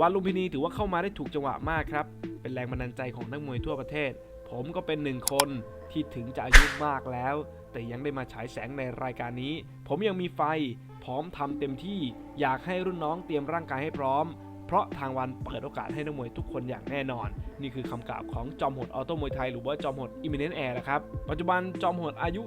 วันลุมพินีถือว่าเข้ามาได้ถูกจังหวะมากครับ เป็นแรงบันดาลใจของนักมวยทั่วประเทศ ผมก็เป็นหนึ่งคนที่ถึงจะอายุมากแล้ว แต่ยังได้มาฉายแสงในรายการนี้ ผมยังมีไฟ พร้อมทำเต็มที่ อยากให้รุ่นน้องเตรียมร่างกายให้พร้อม เพราะทางวันเปิดโอกาสให้นักมวยทุกคนอย่างแน่นอน นี่คือคำกล่าวของจอมโหดออโต้มวยไทยหรือว่าจอมโหดอิมิเนนแอร์นะครับ ปัจจุบันจอมโหดอายุ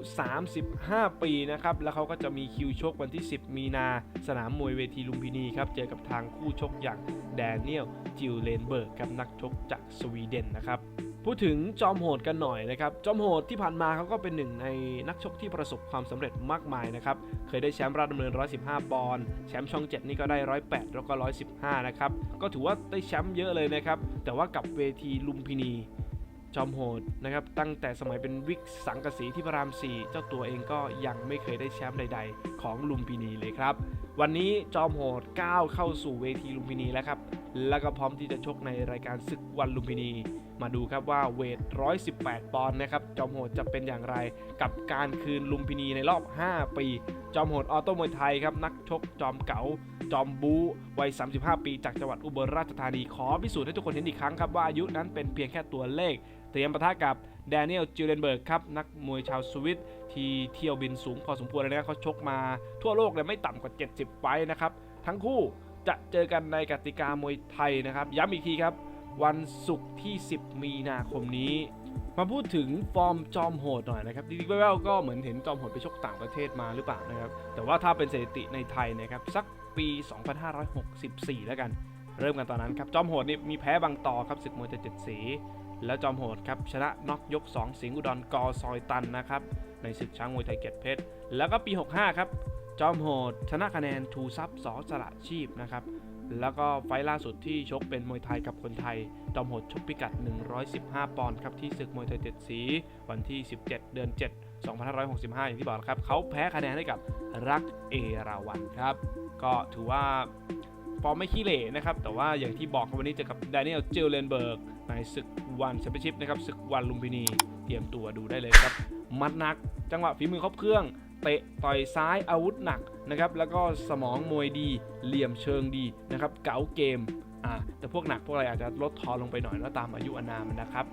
35 ปีนะครับ แล้วเขาก็จะมีคิวชกวันที่ 10 มีนา สนามมวยเวทีลุมพินีครับ เจอกับทางคู่ชกอย่างแดเนียลจิลเลนเบิร์กกับนักชกจากสวีเดนนะครับ พูดถึงจอมโหดกันหน่อยนะครับ จอมโหดที่ผ่านมาเขาก็เป็นหนึ่งในนักชกที่ประสบความสำเร็จมากมายนะครับ เคยได้แชมป์ราชดำเนิน 115 ปอนด์ แชมป์ช่อง 7 นี่ก็ได้ 108 แล้วก็ 115 นะครับ ก็ถือว่าได้แชมป์เยอะเลยนะครับ แต่ว่ากับเวทีลุมพินี จอมโหดนะครับ ตั้งแต่สมัยเป็นวิกสังกะสีที่พระราม 4 เจ้าตัวเองก็ยังไม่เคยได้แชมป์ใด ๆ ของลุมพินีเลยครับ วันนี้จอมโหดก้าวเข้าสู่เวทีลุมพินีแล้วครับ แล้วก็พร้อมที่จะชกในรายการศึกวันลุมพินี มาดูครับว่าเวท 118 ปอนด์นะครับ จอมโหดจะเป็นอย่างไรกับการคืนลุมพินีในรอบ 5 ปี จอมโหดออโต้มวยไทยครับ นักชกจอมเก๋า จอมบูวัย 35 ปี จากจังหวัดอุบลราชธานี ขอพิสูจน์ให้ทุกคนเห็นอีกครั้งครับว่าอายุนั้นเป็นเพียงแค่ตัวเลข เตรียมปะทะกับแดเนียลจิเลนเบิร์กครับ นักมวยชาวสวิตที่เที่ยวบินสูงพอสมควรเลยนะเขาชกมาทั่วโลกเลยไม่ต่ำกว่า 70 ไฟต์นะครับทั้งคู่จะเจอกันในกติกามวยไทยนะครับ ย้ำอีกทีครับ วันศุกร์ที่ 10 มีนาคมนี้ มาพูดถึงฟอร์มจอมโหดหน่อยนะครับดิ๊กแววๆก็เหมือนเห็นจอมโหดไปชกต่างประเทศมาหรือเปล่านะครับ แต่ว่าถ้าเป็นสถิติในไทยนะครับสักปี 2564 แล้วกัน เริ่มกันตอนนั้นครับ จอมโหดนี่มีแพ้บางต่อครับศึกมวยเจ็ดสี แล้วจอมโหดครับชนะน็อกยก 2 สิงห์อุดรกอซอยตันนะครับในศึกช้างมวยไทยเกียรติเพชร แล้วก็ปี 65 ครับจอมโหดชนะคะแนนทูซับสอสละชีพนะครับ แล้วก็ไฟล์ล่าสุดที่ชกเป็นมวยไทยกับคนไทย จอมโหดชกพิกัด 115 ปอนด์ครับที่ศึกมวยไทยเจ็ดสี วันที่ 17 เดือน 7 2565 อย่างที่บอกครับ เขาแพ้คะแนนให้กับรักเอราวันครับ ก็ถือว่าฟอร์มไม่ขี้เหร่นะครับ แต่ว่าอย่างที่บอกครับวันนี้เจอกับด a น i e l เจลเลนเบิร์กในศึกวันแชมเปี้ยนชิพนะครับศึกวันลุมพินี เตรียมตัวดูได้เลยครับ มัดนัก จังหวะฝีมือครบเครื่อง เตะต่อยซ้ายอาวุธหนักนะครับแล้วก็สมองมวยดี เหลี่ยมเชิงดีนะครับเก๋าเกมอ่าแต่พวกหนักพวกอะไรอาจจะลดทอนลงไปหน่อยแล้วตามอายุอานามนะครับ